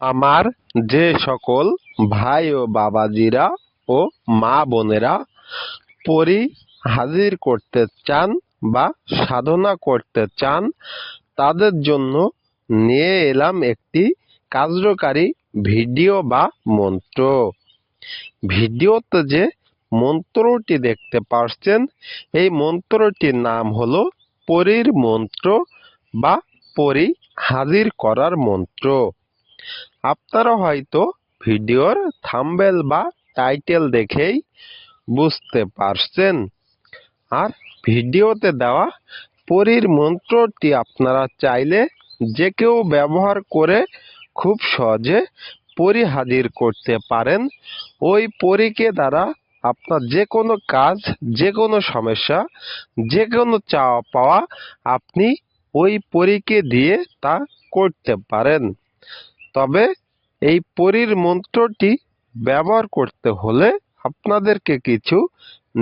আমার যে সকল ভাই ও বাবাজিরা ও মা বোনেরা পরি হাজির করতে চান বা সাধনা করতে চান, তাদের জন্য নিয়ে এলাম একটি কার্যকারী ভিডিও বা মন্ত্র। ভিডিওতে যে মন্ত্রটি দেখতে পাচ্ছেন এই মন্ত্রটির নাম হলো পরীর মন্ত্র বা পরি হাজির করার মন্ত্র। আপনারা হয়তো ভিডিওর থাম্বেল বা টাইটেল দেখেই বুঝতে পারছেন। আর ভিডিওতে দেওয়া পরীর মন্ত্রটি আপনারা চাইলে যে কেউ ব্যবহার করে খুব সহজে পরি হাজির করতে পারেন। ওই পরীকে দ্বারা আপনার যে কোনো কাজ, যে কোনো সমস্যা, যে কোনো চাওয়া পাওয়া আপনি ওই পরীকে দিয়ে তা করতে পারেন। তবে এই পরীর মন্ত্রটি ব্যবহার করতে হলে আপনাদেরকে কিছু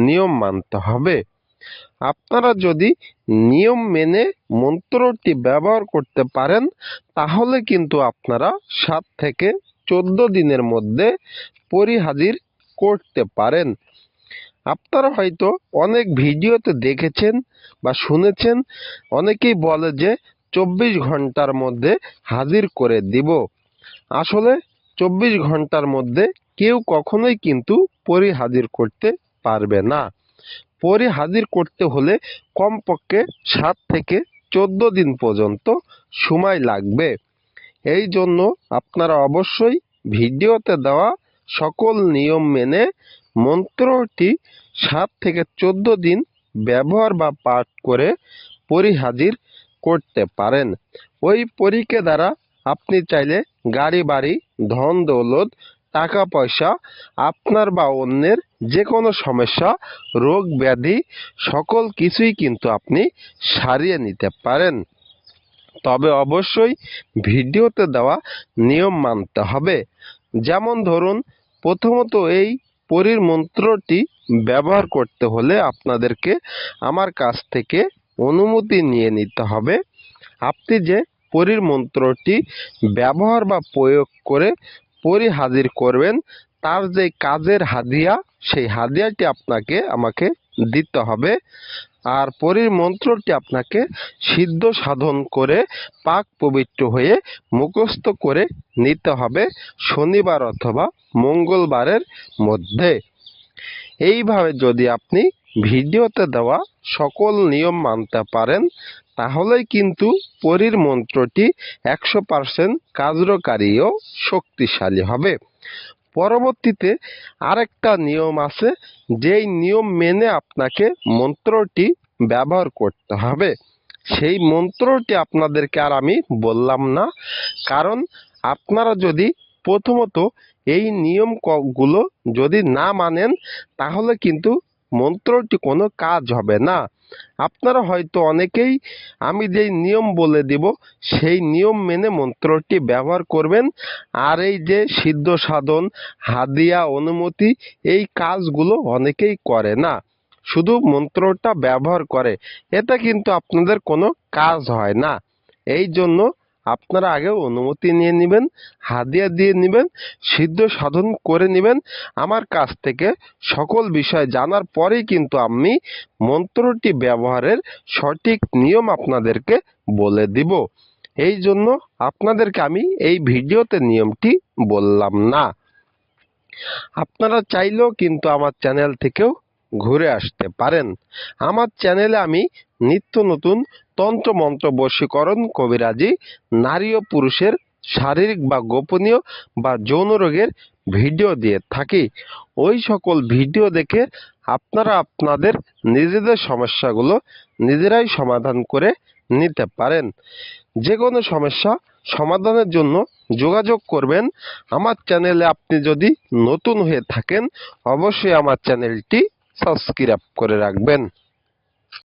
নিয়ম মানতে হবে। আপনারা যদি নিয়ম মেনে মন্ত্রটি ব্যবহার করতে পারেন, তাহলে কিন্তু আপনারা সাত থেকে চোদ্দ দিনের মধ্যে পরিহাজির করতে পারেন। আপনারা হয়তো অনেক ভিডিওতে দেখেছেন বা শুনেছেন, অনেকেই বলে যে চব্বিশ ঘণ্টার মধ্যে হাজির করে দিব। আসলে চব্বিশ ঘণ্টার মধ্যে কেউ কখনোই কিন্তু পরি হাজির করতে পারবে না। পরি হাজির করতে হলে কমপক্ষে সাত থেকে চোদ্দ দিন পর্যন্ত সময় লাগবে। এই জন্য আপনারা অবশ্যই ভিডিওতে দেওয়া সকল নিয়ম মেনে মন্ত্রটি সাত থেকে চোদ্দ দিন ব্যবহার বা পাঠ করে পরিহাজির করতে পারেন। ওই পরীকে দ্বারা আপনি চাইলে গাড়ি, বাড়ি, ধন, দৌলত, টাকা, পয়সা, আপনার বা অন্যের যে কোনো সমস্যা, রোগ, ব্যাধি, সকল কিছুই কিন্তু আপনি সারিয়ে নিতে পারেন। তবে অবশ্যই ভিডিওতে দেওয়া নিয়ম মানতে হবে। যেমন ধরুন, প্রথমত এই পরীর মন্ত্রটি ব্যবহার করতে হলে আপনাদেরকে আমার কাছ থেকে অনুমতি নিয়ে নিতে হবে। আপনি যে পরীর মন্ত্রটি ব্যবহার বা প্রয়োগ করে পরি হাজির করবেন। তার যে কাজের হাদিয়া, সেই হাদিয়াটি আপনাকে আমাকে দিতে হবে। আর পরীর মন্ত্রটি আপনাকে সিদ্ধ সাধন করে, পাক পবিত্র হয়ে মুখস্থ করে নিতে হবে শনিবার অথবা মঙ্গলবারের মধ্যে। এইভাবে যদি আপনি ভিডিওতে দেওয়া সকল নিয়ম মানতে পারেন, তাহলেই কিন্তু পরীর মন্ত্রটি একশো পার্সেন্ট কার্যকারী ও শক্তিশালী হবে। পরবর্তীতে আরেকটা নিয়ম আছে, যেই নিয়ম মেনে আপনাকে মন্ত্রটি ব্যবহার করতে হবে। সেই মন্ত্রটি আপনাদেরকে আর আমি বললাম না, কারণ আপনারা যদি প্রথমত এই নিয়ম ক- গুলো যদি না মানেন, তাহলে কিন্তু মন্ত্রটি কোনো কাজ হবে না। আপনারা হয়তো অনেকেই আমি যেই নিয়ম বলে দিব, সেই নিয়ম মেনে মন্ত্রটি ব্যবহার করবেন। আর এই যে সিদ্ধ সাধন, হাদিয়া, অনুমতি, এই কাজগুলো অনেকেই করে না। শুধু মন্ত্রটা ব্যবহার করে, এতে কিন্তু আপনাদের কোনো কাজ হয় না। এই জন্য আপনারা আগে অনুমতি নিয়ে নেবেন, হাদিয়া দিয়ে নেবেন, সিদ্ধ সাধন করে নেবেন। আমার কাছ থেকে সকল বিষয় জানার পরেই কিন্তু আমি মন্ত্রটি ব্যবহারের সঠিক নিয়ম আপনাদেরকে বলে দিব। এই জন্য আপনাদেরকে আমি এই ভিডিওতে নিয়মটি বললাম না। আপনারা চাইলেও কিন্তু আমার চ্যানেল থেকেও ঘুরে আসতে পারেন। আমার চ্যানেলে আমি নিত্য নতুন তন্ত্র মন্ত্র বশীকরণ কবিরাজি নারী ও পুরুষের শারীরিক বা গোপনীয় বা যৌন রোগের ভিডিও দিয়ে থাকি। ওই সকল ভিডিও দেখে আপনারা আপনাদের নিজেদের সমস্যাগুলো নিজেরাই সমাধান করে নিতে পারেন। যে কোনো সমস্যা সমাধানের জন্য যোগাযোগ করবেন। আমার চ্যানেলে আপনি যদি নতুন হয়ে থাকেন, অবশ্যই আমার চ্যানেলটি সাবস্ক্রাইব করে রাখবেন।